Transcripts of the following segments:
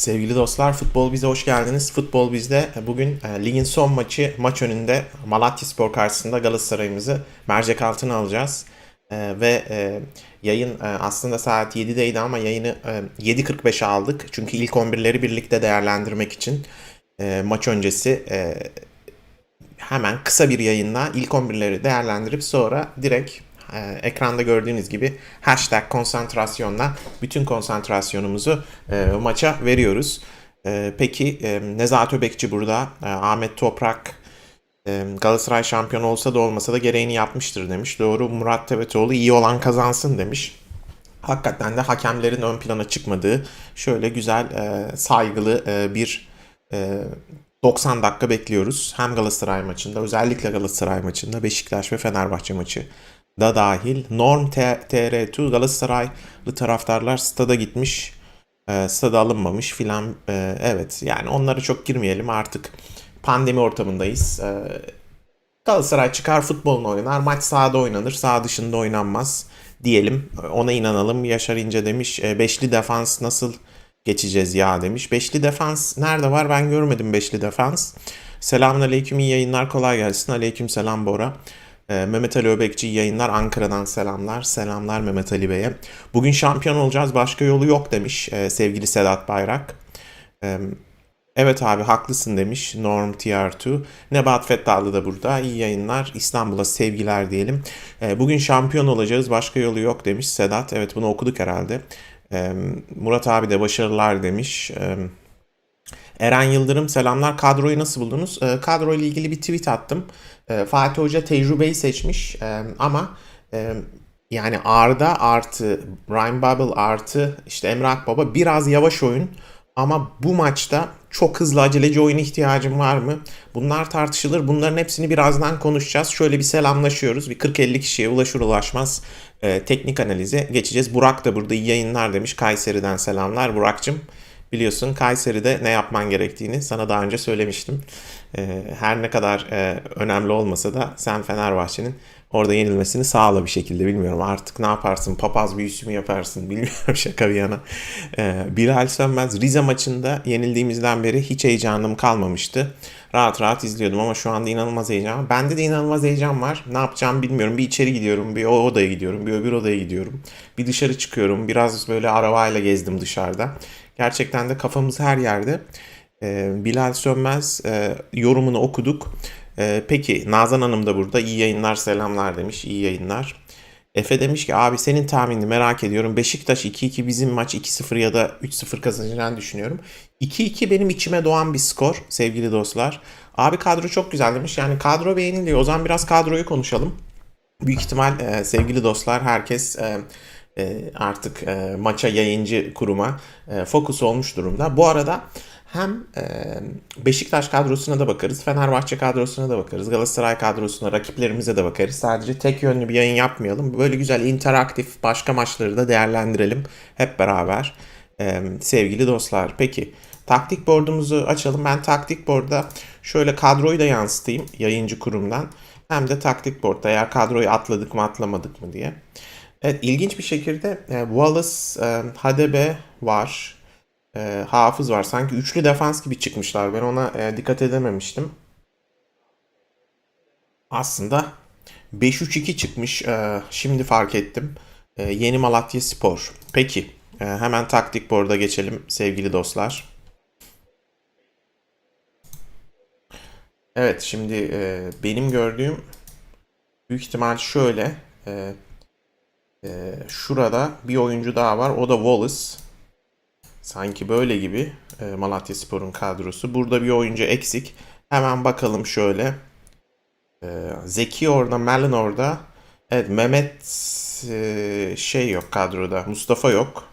Sevgili dostlar, Futbol Biz'e hoş geldiniz. Futbol Biz'de bugün e, ligin son maçı, maç önünde Malatya Spor karşısında Galatasaray'ımızı mercek altına alacağız. E, ve e, yayın e, aslında saat 7'deydi ama yayını e, 7.45'e aldık. Çünkü ilk 11'leri birlikte değerlendirmek için e, maç öncesi e, hemen kısa bir yayınla ilk 11'leri değerlendirip sonra direkt e, ekranda gördüğünüz gibi hashtag konsantrasyonla bütün konsantrasyonumuzu e, maça veriyoruz. E, peki e, Nezahat Öbekçi burada, e, Ahmet Toprak e, Galatasaray şampiyon olsa da olmasa da gereğini yapmıştır demiş. Doğru Murat Tevetoğlu iyi olan kazansın demiş. Hakikaten de hakemlerin ön plana çıkmadığı şöyle güzel e, saygılı e, bir e, 90 dakika bekliyoruz. Hem Galatasaray maçında özellikle Galatasaray maçında Beşiktaş ve Fenerbahçe maçı da dahil. Norm T- TR2 Galatasaraylı taraftarlar stada gitmiş. E, stada alınmamış filan. E, evet yani onlara çok girmeyelim artık. Pandemi ortamındayız. E, Galatasaray çıkar futbolunu oynar. Maç sahada oynanır. Sağ dışında oynanmaz diyelim. Ona inanalım. Yaşar İnce demiş. "E, Beşli defans nasıl geçeceğiz ya demiş. Beşli defans nerede var ben görmedim beşli defans. Selamun aleyküm iyi yayınlar kolay gelsin. Aleyküm selam Bora. Ee, Mehmet Ali Öbekçi yayınlar Ankara'dan selamlar. Selamlar Mehmet Ali Bey'e. Bugün şampiyon olacağız başka yolu yok demiş e, sevgili Sedat Bayrak. Ee, Evet abi haklısın demiş Norm TR2. Nebat Fettahlı da burada. İyi yayınlar. İstanbul'a sevgiler diyelim. Ee, bugün şampiyon olacağız. Başka yolu yok demiş Sedat. Evet bunu okuduk herhalde. Murat abi de başarılar demiş. Eren Yıldırım selamlar. Kadroyu nasıl buldunuz? Ee, kadro ile ilgili bir tweet attım. Ee, Fatih Hoca tecrübeyi seçmiş Ee, ama e, yani Arda artı Ryan Babel artı işte Emre Akbaba biraz yavaş oyun ama bu maçta çok hızlı aceleci oyun ihtiyacım var mı? Bunlar tartışılır. Bunların hepsini birazdan konuşacağız. Şöyle bir selamlaşıyoruz. Bir 40-50 kişiye ulaşır ulaşmaz e, teknik analize geçeceğiz. Burak da burada iyi yayınlar demiş. Kayseri'den selamlar. Burak'cığım biliyorsun Kayseri'de ne yapman gerektiğini sana daha önce söylemiştim. E, her ne kadar e, önemli olmasa da sen Fenerbahçe'nin orada yenilmesini sağla bir şekilde bilmiyorum artık ne yaparsın papaz büyüsü mü yaparsın bilmiyorum şaka bir yana. Ee, Bilal Sönmez Rize maçında yenildiğimizden beri hiç heyecanım kalmamıştı. Rahat rahat izliyordum ama şu anda inanılmaz heyecan. Bende de inanılmaz heyecan var. Ne yapacağımı bilmiyorum. Bir içeri gidiyorum, bir o odaya gidiyorum, bir öbür odaya gidiyorum. Bir dışarı çıkıyorum. Biraz böyle arabayla gezdim dışarıda. Gerçekten de kafamız her yerde. Ee, Bilal Sönmez e, yorumunu okuduk. Ee, peki Nazan Hanım da burada. İyi yayınlar selamlar demiş. İyi yayınlar. Efe demiş ki abi senin tahminini merak ediyorum. Beşiktaş 2-2 bizim maç 2-0 ya da 3-0 kazanacağını düşünüyorum. 2-2 benim içime doğan bir skor sevgili dostlar. Abi kadro çok güzel demiş. Yani kadro beğeniliyor. O zaman biraz kadroyu konuşalım. Büyük ihtimal e, sevgili dostlar herkes e, e, artık e, maça yayıncı kuruma e, fokus olmuş durumda. Bu arada hem e, Beşiktaş kadrosuna da bakarız, Fenerbahçe kadrosuna da bakarız, Galatasaray kadrosuna, rakiplerimize de bakarız. Sadece tek yönlü bir yayın yapmayalım. Böyle güzel interaktif başka maçları da değerlendirelim hep beraber e, sevgili dostlar. Peki taktik board'umuzu açalım. Ben taktik board'da şöyle kadroyu da yansıtayım yayıncı kurumdan. Hem de taktik board'da eğer kadroyu atladık mı atlamadık mı diye. Evet ilginç bir şekilde e, Wallace, e, Hadebe var e, hafız var. Sanki üçlü defans gibi çıkmışlar. Ben ona e, dikkat edememiştim. Aslında 5-3-2 çıkmış. Şimdi fark ettim. Yeni Malatya Spor. Peki. Hemen taktik board'a geçelim sevgili dostlar. Evet şimdi benim gördüğüm büyük ihtimal şöyle. E, şurada bir oyuncu daha var. O da Wallace. Sanki böyle gibi e, Malatya Spor'un kadrosu. Burada bir oyuncu eksik. Hemen bakalım şöyle. E, Zeki orada, Melin orada. Evet Mehmet e, şey yok kadroda. Mustafa yok.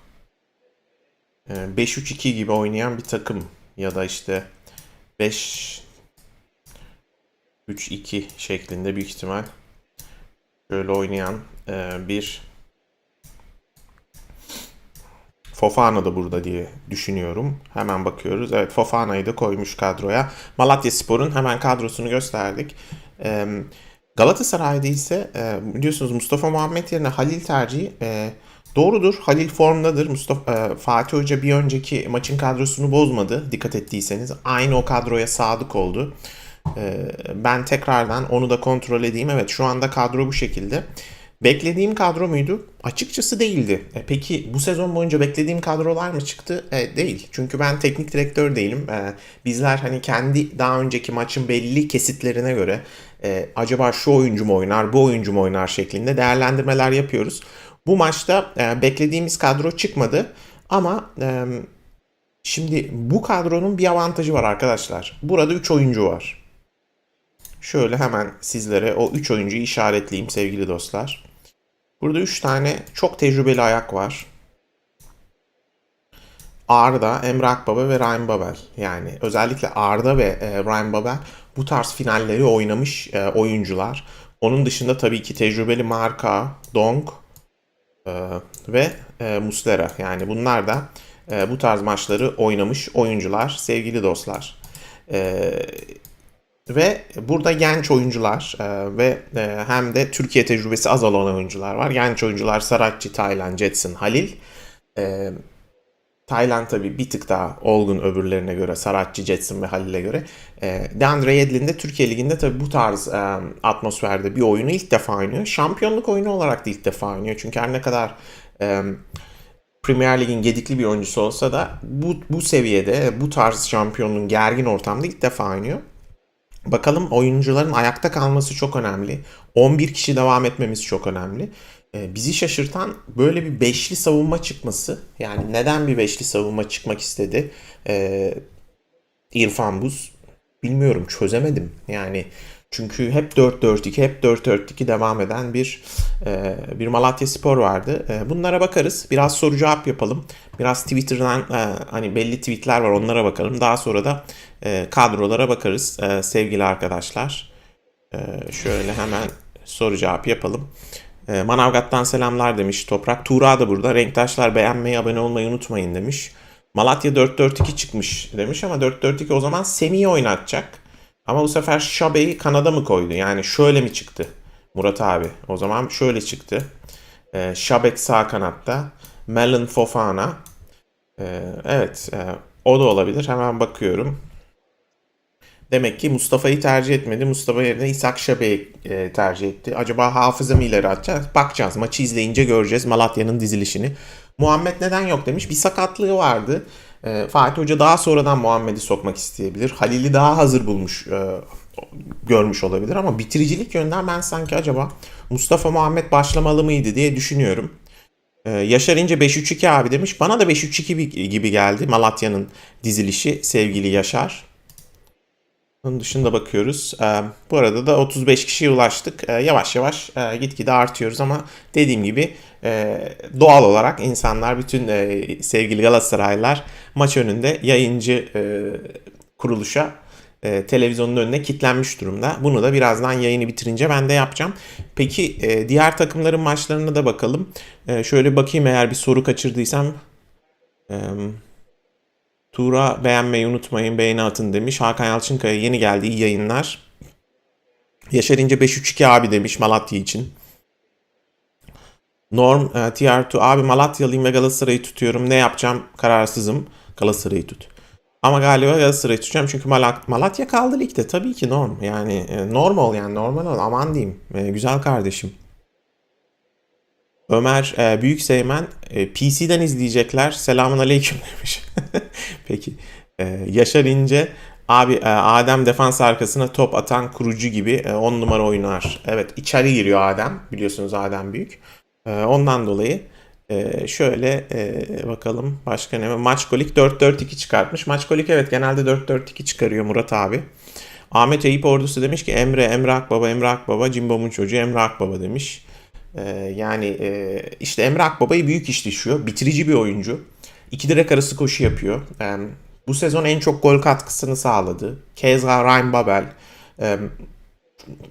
E, 5-3-2 gibi oynayan bir takım. Ya da işte 5-3-2 şeklinde büyük ihtimal. Şöyle oynayan e, bir Fofana da burada diye düşünüyorum. Hemen bakıyoruz. Evet Fofana'yı da koymuş kadroya. Malatya Spor'un hemen kadrosunu gösterdik. Galatasaray'da ise e, biliyorsunuz Mustafa Muhammed yerine Halil tercihi e, doğrudur. Halil formdadır. Mustafa e, Fatih Hoca bir önceki maçın kadrosunu bozmadı. Dikkat ettiyseniz aynı o kadroya sadık oldu. E, ben tekrardan onu da kontrol edeyim. Evet şu anda kadro bu şekilde. Beklediğim kadro muydu? Açıkçası değildi. E, peki bu sezon boyunca beklediğim kadrolar mı çıktı? E, değil. Çünkü ben teknik direktör değilim. E, bizler hani kendi daha önceki maçın belli kesitlerine göre e, acaba şu oyuncu mu oynar, bu oyuncu mu oynar şeklinde değerlendirmeler yapıyoruz. Bu maçta e, beklediğimiz kadro çıkmadı ama e, şimdi bu kadronun bir avantajı var arkadaşlar. Burada 3 oyuncu var. Şöyle hemen sizlere o 3 oyuncuyu işaretleyeyim sevgili dostlar. Burada 3 tane çok tecrübeli ayak var. Arda, Emre Akbaba ve Ryan Babel. Yani özellikle Arda ve e, Ryan Babel bu tarz finalleri oynamış e, oyuncular. Onun dışında tabii ki tecrübeli Marka, Dong e, ve e, Muslera. Yani bunlar da e, bu tarz maçları oynamış oyuncular sevgili dostlar. E, ve burada genç oyuncular e, ve e, hem de Türkiye tecrübesi az olan oyuncular var. Genç oyuncular Saratçı, Taylan, Jetson, Halil. E, Taylan tabii bir tık daha olgun öbürlerine göre. Saratçı, Jetson ve Halil'e göre. E, DeAndre Yedlin de Türkiye Ligi'nde tabii bu tarz e, atmosferde bir oyunu ilk defa oynuyor. Şampiyonluk oyunu olarak da ilk defa oynuyor. Çünkü her ne kadar e, Premier Lig'in gedikli bir oyuncusu olsa da bu, bu seviyede bu tarz şampiyonluğun gergin ortamda ilk defa oynuyor. Bakalım oyuncuların ayakta kalması çok önemli. 11 kişi devam etmemiz çok önemli. Ee, bizi şaşırtan böyle bir beşli savunma çıkması. Yani neden bir beşli savunma çıkmak istedi ee, İrfan Buz? Bilmiyorum çözemedim. Yani çünkü hep 4-4-2, hep 4-4-2 devam eden bir e, bir Malatya Spor vardı. E, bunlara bakarız. Biraz soru cevap yapalım. Biraz Twitter'dan e, hani belli tweetler var onlara bakalım. Daha sonra da e, kadrolara bakarız e, sevgili arkadaşlar. E, şöyle hemen soru cevap yapalım. E, Manavgat'tan selamlar demiş Toprak. Tuğra da burada. Renktaşlar beğenmeyi, abone olmayı unutmayın demiş. Malatya 4-4-2 çıkmış demiş ama 4-4-2 o zaman Semih'i oynatacak. Ama bu sefer Şabe'yi kanada mı koydu? Yani şöyle mi çıktı Murat abi? O zaman şöyle çıktı. Ee, Şabek sağ kanatta. Melon Fofana. Ee, evet e, o da olabilir. Hemen bakıyorum. Demek ki Mustafa'yı tercih etmedi. Mustafa yerine İshak Şabe'yi e, tercih etti. Acaba hafıza mı ileri atacağız? Bakacağız. Maçı izleyince göreceğiz Malatya'nın dizilişini. Muhammed neden yok demiş. Bir sakatlığı vardı. E, Fatih Hoca daha sonradan Muhammed'i sokmak isteyebilir. Halil'i daha hazır bulmuş e, görmüş olabilir ama bitiricilik yönden ben sanki acaba Mustafa Muhammed başlamalı mıydı diye düşünüyorum. Ee, Yaşar İnce 5-3-2 abi demiş. Bana da 5-3-2 gibi geldi Malatya'nın dizilişi sevgili Yaşar. Onun dışında bakıyoruz. Ee, bu arada da 35 kişiye ulaştık. Ee, yavaş yavaş e, gitgide artıyoruz ama dediğim gibi e, doğal olarak insanlar bütün e, sevgili Galatasaraylılar maç önünde yayıncı kuruluşa televizyonun önüne kilitlenmiş durumda. Bunu da birazdan yayını bitirince ben de yapacağım. Peki diğer takımların maçlarına da bakalım. Şöyle bakayım eğer bir soru kaçırdıysam. Tuğra beğenmeyi unutmayın, beğeni atın demiş. Hakan Yalçınkaya yeni geldi, iyi yayınlar. Yaşar İnce 532 abi demiş Malatya için. Norm e, TR2 abi Malatyalıyım ve Galatasaray'ı tutuyorum. Ne yapacağım? Kararsızım. Galatasaray'ı tut. Ama galiba Galatasaray'ı tutacağım çünkü Malat Malatya kaldı ligde. Tabii ki norm. Yani e, normal yani normal ol. Aman diyeyim. E, güzel kardeşim. Ömer e, Büyük Seymen e, PC'den izleyecekler. Selamun aleyküm demiş. Peki. E, Yaşar İnce abi e, Adem defans arkasına top atan kurucu gibi 10 e, numara oynar. Evet içeri giriyor Adem. Biliyorsunuz Adem Büyük. E, ondan dolayı e, şöyle bakalım başka ne? Maçkolik 4-4-2 çıkartmış. Maçkolik evet genelde 4-4-2 çıkarıyor Murat abi. Ahmet Eyüp Ordusu demiş ki Emre, Emre Akbaba, Emre Akbaba, Cimbom'un çocuğu Emre Akbaba demiş. Ee, yani işte Emre Akbaba'yı büyük iş düşüyor. Bitirici bir oyuncu. İki direk arası koşu yapıyor. E, bu sezon en çok gol katkısını sağladı. Keza Ryan Babel. E,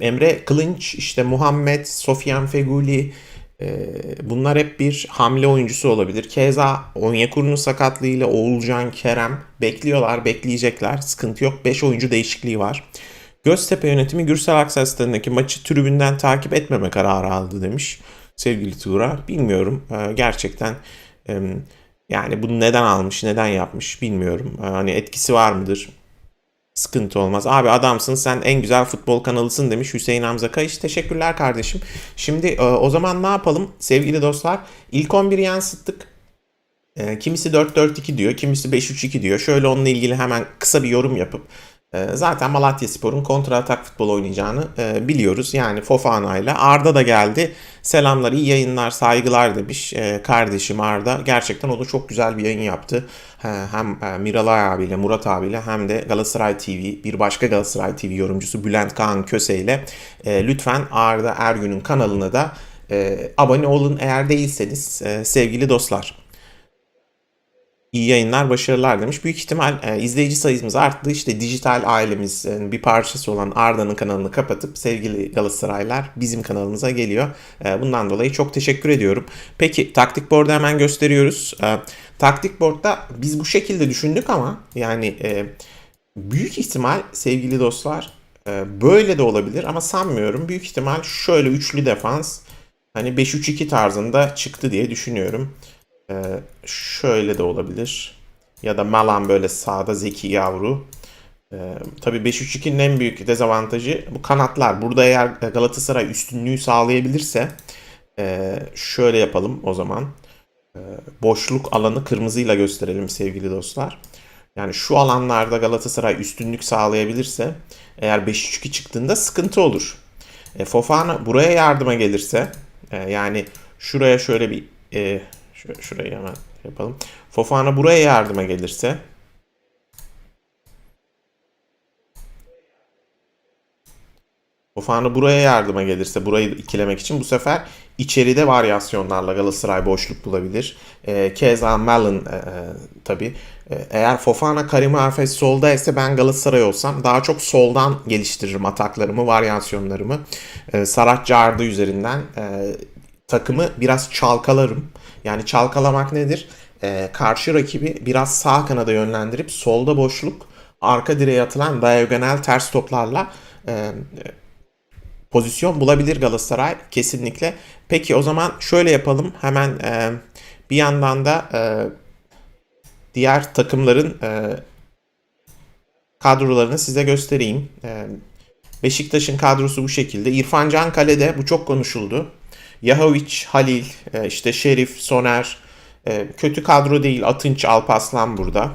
Emre Kılınç, işte Muhammed, Sofian Feguli e, bunlar hep bir hamle oyuncusu olabilir. Keza Onyekuru'nun sakatlığıyla Oğulcan, Kerem bekliyorlar, bekleyecekler. Sıkıntı yok. 5 oyuncu değişikliği var. Göztepe yönetimi Gürsel stadındaki maçı tribünden takip etmeme kararı aldı demiş. sevgili Tuğra. Bilmiyorum. Ee, gerçekten e, yani bunu neden almış, neden yapmış bilmiyorum. Ee, hani etkisi var mıdır? Sıkıntı olmaz. Abi adamsın sen en güzel futbol kanalısın demiş Hüseyin Hamza Kayış. Teşekkürler kardeşim. Şimdi e, o zaman ne yapalım sevgili dostlar? İlk 11'i yansıttık. E, kimisi 4-4-2 diyor, kimisi 5-3-2 diyor. Şöyle onunla ilgili hemen kısa bir yorum yapıp zaten Malatya Spor'un kontra atak futbol oynayacağını e, biliyoruz. Yani Fofana ile Arda da geldi. Selamlar, iyi yayınlar, saygılar demiş e, kardeşim Arda. Gerçekten o da çok güzel bir yayın yaptı. Hem e, Miralay abiyle, Murat abiyle hem de Galatasaray TV, bir başka Galatasaray TV yorumcusu Bülent Kaan Köse ile e, lütfen Arda Ergün'ün kanalına da abone olun eğer değilseniz sevgili dostlar. İyi yayınlar, başarılar demiş. Büyük ihtimal e, izleyici sayımız arttı. İşte dijital ailemizin bir parçası olan Arda'nın kanalını kapatıp sevgili Galatasaraylar bizim kanalımıza geliyor. E, bundan dolayı çok teşekkür ediyorum. Peki taktik board'u hemen gösteriyoruz. E, taktik board'da biz bu şekilde düşündük ama yani e, büyük ihtimal sevgili dostlar e, böyle de olabilir ama sanmıyorum. Büyük ihtimal şöyle üçlü defans hani 5-3-2 tarzında çıktı diye düşünüyorum. Ee, şöyle de olabilir. Ya da Malan böyle sağda zeki yavru. Ee, tabii 5-3-2'nin en büyük dezavantajı bu kanatlar. Burada eğer Galatasaray üstünlüğü sağlayabilirse e, şöyle yapalım o zaman. E, boşluk alanı kırmızıyla gösterelim sevgili dostlar. Yani şu alanlarda Galatasaray üstünlük sağlayabilirse eğer 5-3-2 çıktığında sıkıntı olur. E, Fofana buraya yardıma gelirse e, yani şuraya şöyle bir e, Şurayı hemen yapalım. Fofana buraya yardıma gelirse Fofana buraya yardıma gelirse burayı ikilemek için bu sefer içeride varyasyonlarla Galatasaray boşluk bulabilir. E, Keza Malin e, e, tabi. E, eğer Fofana Karim Afes solda ise ben Galatasaray olsam daha çok soldan geliştiririm ataklarımı, varyasyonlarımı. E, Sarat Cardı üzerinden e, takımı biraz çalkalarım. Yani çalkalamak nedir? E, karşı rakibi biraz sağ kanada yönlendirip solda boşluk arka direğe atılan diagonal ters toplarla e, pozisyon bulabilir Galatasaray kesinlikle. Peki o zaman şöyle yapalım. Hemen e, bir yandan da e, diğer takımların e, kadrolarını size göstereyim. E, Beşiktaş'ın kadrosu bu şekilde. İrfan Can Kale'de bu çok konuşuldu. Yahovic, Halil, e, işte Şerif, Soner e, kötü kadro değil. Atınç, Alpaslan burada.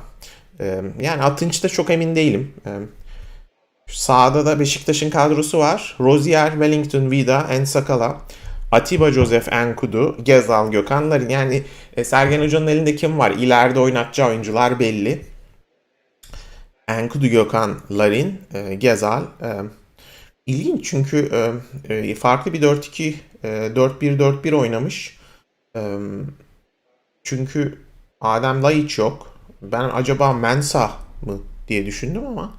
E, yani Atınç'ta çok emin değilim. Sağda da Beşiktaş'ın kadrosu var. Rozier, Wellington, Vida, Ensakala, Atiba, Joseph, Enkudu, Gezal, Gökhanların yani Sergen Hoca'nın elinde kim var? İleride oynatacağı oyuncular belli. Enkudu, Gökhan, Larin, Gezal. İlginç çünkü farklı bir 4-2 4-1-4-1 ee, oynamış. Ee, çünkü Adem Laiç yok. Ben acaba Mensah mı diye düşündüm ama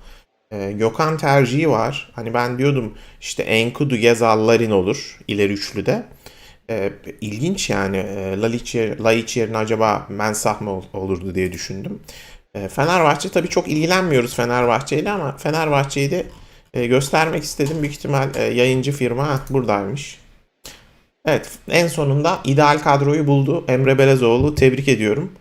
e, Gökhan tercihi var. Hani ben diyordum işte Enkudu, Gezal, Larin olur ileri üçlüde. E, ilginç yani e, Laiç, yerine acaba Mensah mı olurdu diye düşündüm. E, Fenerbahçe tabii çok ilgilenmiyoruz Fenerbahçe ama Fenerbahçe'yi de e, göstermek istedim. Büyük ihtimal e, yayıncı firma buradaymış. Evet en sonunda ideal kadroyu buldu Emre Belezoğlu. Tebrik ediyorum.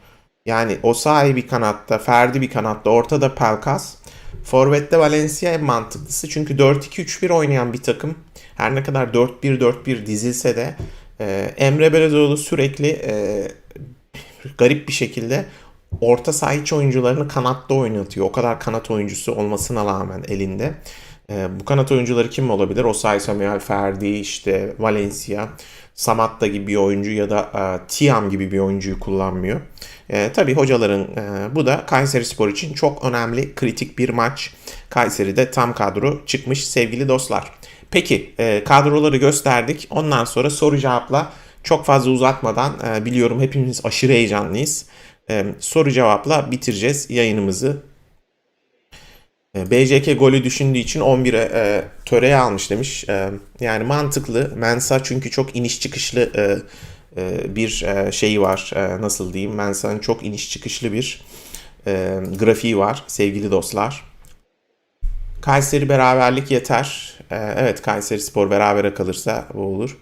Yani Osayi bir kanatta, Ferdi bir kanatta, ortada Pelkas. Forvet'te Valencia en mantıklısı. Çünkü 4-2-3-1 oynayan bir takım. Her ne kadar 4-1-4-1 dizilse de e, Emre Belezoğlu sürekli e, garip bir şekilde orta saha iç oyuncularını kanatta oynatıyor. O kadar kanat oyuncusu olmasına rağmen elinde. E, bu kanat oyuncuları kim olabilir? Osay Samuel, Ferdi, işte Valencia, Samatta gibi bir oyuncu ya da e, Tiam gibi bir oyuncuyu kullanmıyor. E, tabii hocaların e, bu da Kayseri Spor için çok önemli, kritik bir maç. Kayseri'de tam kadro çıkmış sevgili dostlar. Peki e, kadroları gösterdik. Ondan sonra soru cevapla çok fazla uzatmadan e, biliyorum hepimiz aşırı heyecanlıyız. E, soru cevapla bitireceğiz yayınımızı. E, BJK golü düşündüğü için 11'e e, töreye almış demiş. E, yani mantıklı. Mensa çünkü çok iniş çıkışlı e, e, bir e, şeyi var. E, nasıl diyeyim? Mensa'nın çok iniş çıkışlı bir e, grafiği var sevgili dostlar. Kayseri beraberlik yeter. E, evet Kayseri Spor berabere kalırsa bu olur.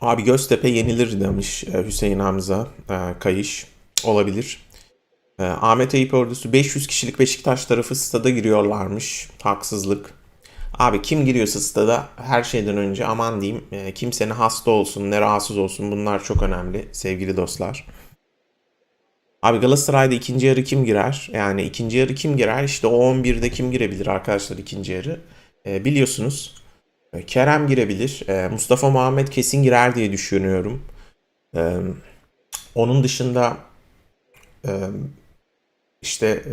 Abi Göztepe yenilir demiş e, Hüseyin Hamza e, Kayış. Olabilir. E, Ahmet Eyüp ordusu 500 kişilik Beşiktaş tarafı stada giriyorlarmış. Haksızlık. Abi kim giriyorsa stada her şeyden önce aman diyeyim kimse ne hasta olsun ne rahatsız olsun bunlar çok önemli sevgili dostlar. Abi Galatasaray'da ikinci yarı kim girer? Yani ikinci yarı kim girer? İşte o 11'de kim girebilir arkadaşlar ikinci yarı? E, biliyorsunuz Kerem girebilir. E, Mustafa Muhammed kesin girer diye düşünüyorum. E, onun dışında e, işte e,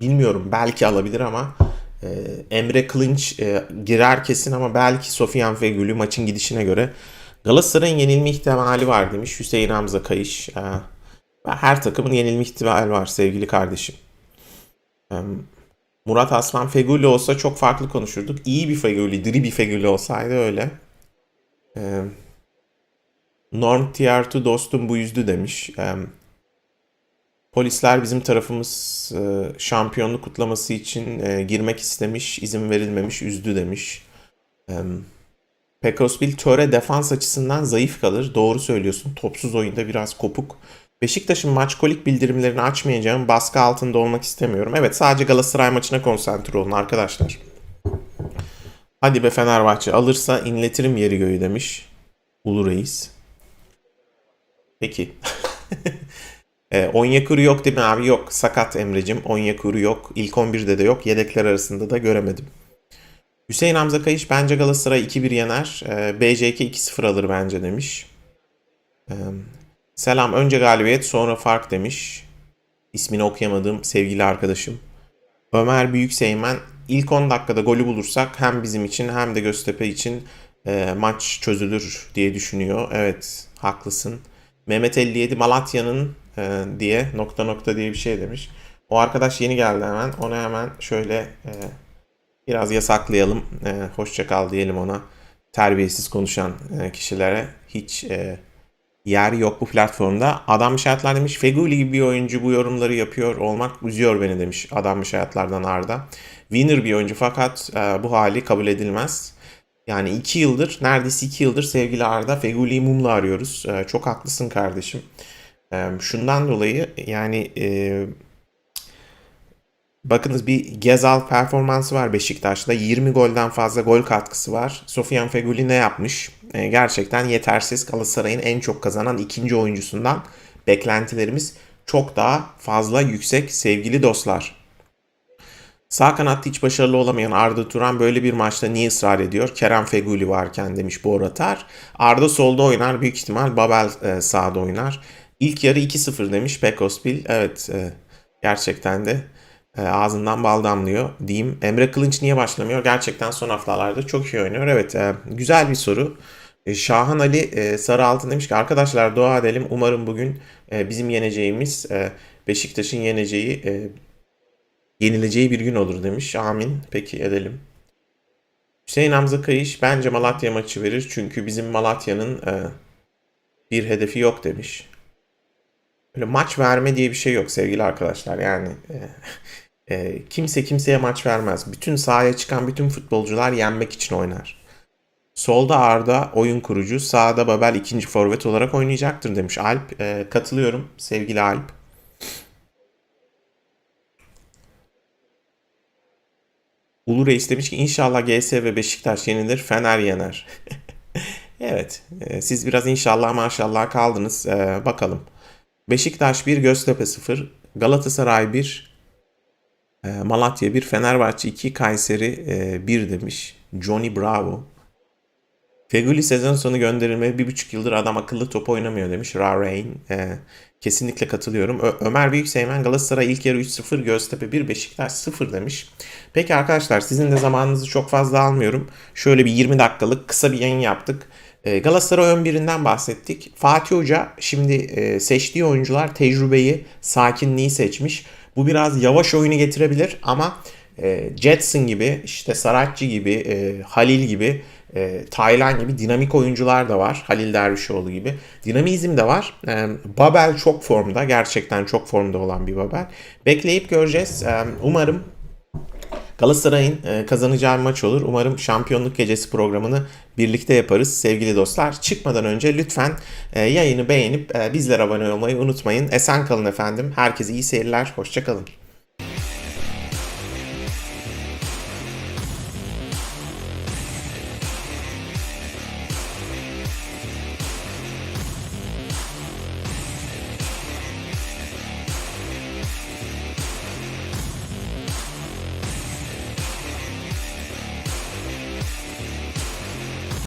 bilmiyorum belki alabilir ama e, Emre Kılınç e, girer kesin ama belki Sofian Fegül'ü maçın gidişine göre Galatasaray'ın yenilme ihtimali var demiş Hüseyin Hamza Kayış. E, her takımın yenilme ihtimali var sevgili kardeşim. Murat Aslan Feguli olsa çok farklı konuşurduk. İyi bir Feguli, diri bir Feguli olsaydı öyle. E, Norm TR2 dostum bu yüzdü demiş. E, Polisler bizim tarafımız e, şampiyonluk kutlaması için e, girmek istemiş, izin verilmemiş, üzdü demiş. E, Pekosbil Töre defans açısından zayıf kalır. Doğru söylüyorsun. Topsuz oyunda biraz kopuk. Beşiktaş'ın maç kolik bildirimlerini açmayacağım. Baskı altında olmak istemiyorum. Evet sadece Galatasaray maçına konsantre olun arkadaşlar. Hadi be Fenerbahçe alırsa inletirim yeri göğü demiş. Ulu Reis. Peki. E, Onyekuru yok değil mi abi? Yok. Sakat Emre'cim. Onyekuru yok. İlk 11'de de yok. Yedekler arasında da göremedim. Hüseyin Hamza Kayış bence Galatasaray 2-1 yener. E, BCK 2-0 alır bence demiş. E, selam. Önce galibiyet sonra fark demiş. İsmini okuyamadığım sevgili arkadaşım. Ömer Büyükseymen ilk 10 dakikada golü bulursak hem bizim için hem de Göztepe için e, maç çözülür diye düşünüyor. Evet haklısın. Mehmet 57 Malatya'nın e, diye nokta nokta diye bir şey demiş. O arkadaş yeni geldi hemen. Onu hemen şöyle e, biraz yasaklayalım. E, hoşça kal diyelim ona. Terbiyesiz konuşan e, kişilere hiç e, yer yok bu platformda. Adam şartlar demiş. Feguli gibi bir oyuncu bu yorumları yapıyor olmak üzüyor beni demiş. Adam şartlardan Arda. Winner bir oyuncu fakat e, bu hali kabul edilmez. Yani iki yıldır, neredeyse iki yıldır sevgili Arda Feguli'yi mumla arıyoruz. E, çok haklısın kardeşim. E, şundan dolayı yani e, bakınız bir Gezal performansı var Beşiktaş'ta. 20 golden fazla gol katkısı var. Sofian Feguli ne yapmış? E, gerçekten yetersiz. Galatasaray'ın en çok kazanan ikinci oyuncusundan beklentilerimiz çok daha fazla yüksek sevgili dostlar. Sağ kanatta hiç başarılı olamayan Arda Turan böyle bir maçta niye ısrar ediyor? Kerem Feguli varken demiş Boratar. Arda solda oynar büyük ihtimal Babel e, sağda oynar. İlk yarı 2-0 demiş Pekospil. Evet e, gerçekten de ağzından bal damlıyor diyeyim. Emre Kılınç niye başlamıyor? Gerçekten son haftalarda çok iyi oynuyor. Evet e, güzel bir soru. E, Şahan Ali e, Sarıaltın demiş ki arkadaşlar dua edelim. Umarım bugün bizim yeneceğimiz Beşiktaş'ın yeneceği yenileceği bir gün olur demiş. Amin. Peki edelim. Hüseyin Hamza Kayış bence Malatya maçı verir. Çünkü bizim Malatya'nın bir hedefi yok demiş. Böyle maç verme diye bir şey yok sevgili arkadaşlar. Yani e, kimse kimseye maç vermez. Bütün sahaya çıkan bütün futbolcular yenmek için oynar. Solda Arda oyun kurucu, sağda Babel ikinci forvet olarak oynayacaktır demiş Alp. E, katılıyorum sevgili Alp. Ulu Reis demiş ki inşallah GS ve Beşiktaş yenilir, Fener yener. evet, e, siz biraz inşallah maşallah kaldınız. E, bakalım. Beşiktaş 1, Göztepe 0, Galatasaray 1, e, Malatya 1, Fenerbahçe 2, Kayseri 1 demiş. Johnny Bravo. Feguli sezon sonu gönderilme bir buçuk yıldır adam akıllı top oynamıyor demiş. Ra Rain. E, kesinlikle katılıyorum. Ö- Ömer Büyükseymen Galatasaray ilk yarı 3-0, Göztepe 1, Beşiktaş 0 demiş. Peki arkadaşlar sizin de zamanınızı çok fazla almıyorum. Şöyle bir 20 dakikalık kısa bir yayın yaptık. E, Galatasaray 11'inden bahsettik. Fatih Hoca şimdi e, seçtiği oyuncular tecrübeyi, sakinliği seçmiş. Bu biraz yavaş oyunu getirebilir ama e, Jetson gibi, işte Saratçı gibi, e, Halil gibi e, Taylan gibi dinamik oyuncular da var. Halil Dervişoğlu gibi. Dinamizm de var. E, Babel çok formda. Gerçekten çok formda olan bir Babel. Bekleyip göreceğiz. E, umarım Galatasaray'ın e, kazanacağı maç olur. Umarım şampiyonluk gecesi programını birlikte yaparız sevgili dostlar. Çıkmadan önce lütfen e, yayını beğenip e, bizlere abone olmayı unutmayın. Esen kalın efendim. Herkese iyi seyirler. Hoşçakalın.